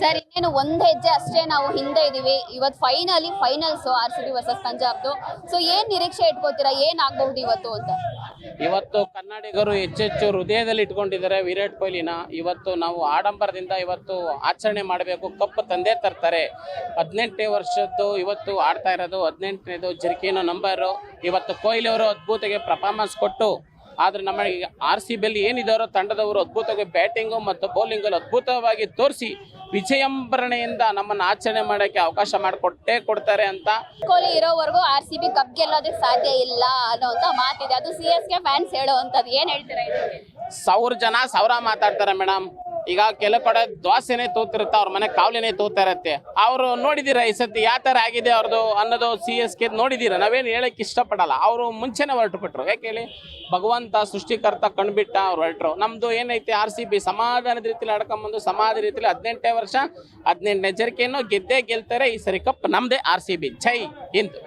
Sir, ಇನ್ನೇನು ಒಂದ್ ಹೆಜ್ಜೆ ಅಷ್ಟೇ ನಾವು ಹಿಂದೆ ಇದೀವಿ. ಇವತ್ತು finally finals R C B versus ಪಂಜಾಬ್ದು. So ಏನ್ ನಿರೀಕ್ಷೆ ಇಟ್ಕೋತೀರಾ? ಏನ್ ಆಗ್ಬಹುದು ಇವತ್ತು ಅಂತ? ಇವತ್ತು ಕನ್ನಡಿಗರು ಹೆಚ್ಚೆಚ್ಚು ಹೃದಯದಲ್ಲಿ ಇಟ್ಕೊಂಡಿದ್ದಾರೆ ವಿರಾಟ್ ಕೊಹ್ಲಿನ. ಇವತ್ತು ನಾವು ಆಡಂಬರದಿಂದ ಇವತ್ತು ಆಚರಣೆ ಮಾಡಬೇಕು. ಕಪ್ ತಂದೆ ತರ್ತಾರೆ. ಹದಿನೆಂಟನೇ ವರ್ಷದ್ದು ಇವತ್ತು ಆಡ್ತಾ ಇರೋದು, ಹದಿನೆಂಟನೇದು ಜರ್ಕಿನೋ ನಂಬರು. ಇವತ್ತು ಕೊಹ್ಲಿ ಅವರು ಅದ್ಭುತಗೆ ಪರ್ಫಾರ್ಮೆನ್ಸ್ ಕೊಟ್ಟು ಆದ್ರೆ ನಮ್ಮ ಆರ್ ಸಿ ಬಿಯಲ್ಲಿ ಏನಿದಾರೋ ತಂಡದವರು ಅದ್ಭುತವಾಗಿ ಬ್ಯಾಟಿಂಗು ಮತ್ತು ಬೌಲಿಂಗಲ್ಲಿ ಅದ್ಭುತವಾಗಿ ತೋರಿಸಿ ವಿಜಯಂಬರಣೆಯಿಂದ ನಮ್ಮನ್ನು ಆಚರಣೆ ಮಾಡೋಕ್ಕೆ ಅವಕಾಶ ಮಾಡಿಕೊಟ್ಟೇ ಕೊಡ್ತಾರೆ ಅಂತ. ಕೊಹ್ಲಿ ಇರೋವರೆಗೂ ಆರ್ ಸಿ ಬಿ ಕಪ್ ಗೆಲ್ಲೋದಕ್ಕೆ ಸಾಧ್ಯ ಇಲ್ಲ ಅನ್ನೋವಂಥ ಮಾತಿದೆ. ಅದು ಸಿ ಎಸ್ ಕೆ ಫ್ಯಾನ್ಸ್ ಹೇಳುವಂಥದ್ದು ಏನು ಹೇಳ್ತೀರಾ ಸಾವಿರ ಜನ ಸಾವಿರ ಮಾತಾಡ್ತಾರೆ ಮೇಡಮ್ ಈಗ ಕೆಲ ಕಡೆ ದ್ವಾಸೆನೆ ತೋತಿರುತ್ತೆ, ಅವ್ರ ಮನೆ ಕಾವಲಿನೇ ತೋತಾ ಅವರು ನೋಡಿದೀರ ಈ ಸತಿ ಯಾವ ಥರ ಆಗಿದೆ ಅವ್ರದ್ದು ಅನ್ನೋದು ಸಿ ಎಸ್ ಕೆ ನೋಡಿದೀರ? ನಾವೇನು ಹೇಳಕ್ ಇಷ್ಟಪಡಲ್ಲ. ಅವರು ಮುಂಚೆನೆ ಹೊರಟು ಬಿಟ್ರು ಯಾಕೆ ಹೇಳಿ? ಭಗವಂತ, ಸೃಷ್ಟಿಕರ್ತ, ಕಣ್ಬಿಟ್ಟ ಅವ್ರು ಹೊರಟ್ರು. ನಮ್ದು ಏನೈತೆ, ಆರ್ ಸಿ ಬಿ ಸಮಾಧಾನದ ರೀತಿಲಿ ಆಡ್ಕೊಂಬಂದು ಸಮಾಧಾನ ರೀತಿಲಿ ಹದಿನೆಂಟೇ ವರ್ಷ ಹದಿನೆಂಟು ನೆಜರಿಕೆಯನ್ನು ಗೆದ್ದೇ ಗೆಲ್ತಾರೆ ಈ ಸರಿ ಕಪ್ ನಮ್ದೇ ಆರ್ ಸಿ ಬಿ. ಜೈ ಹಿಂದ್.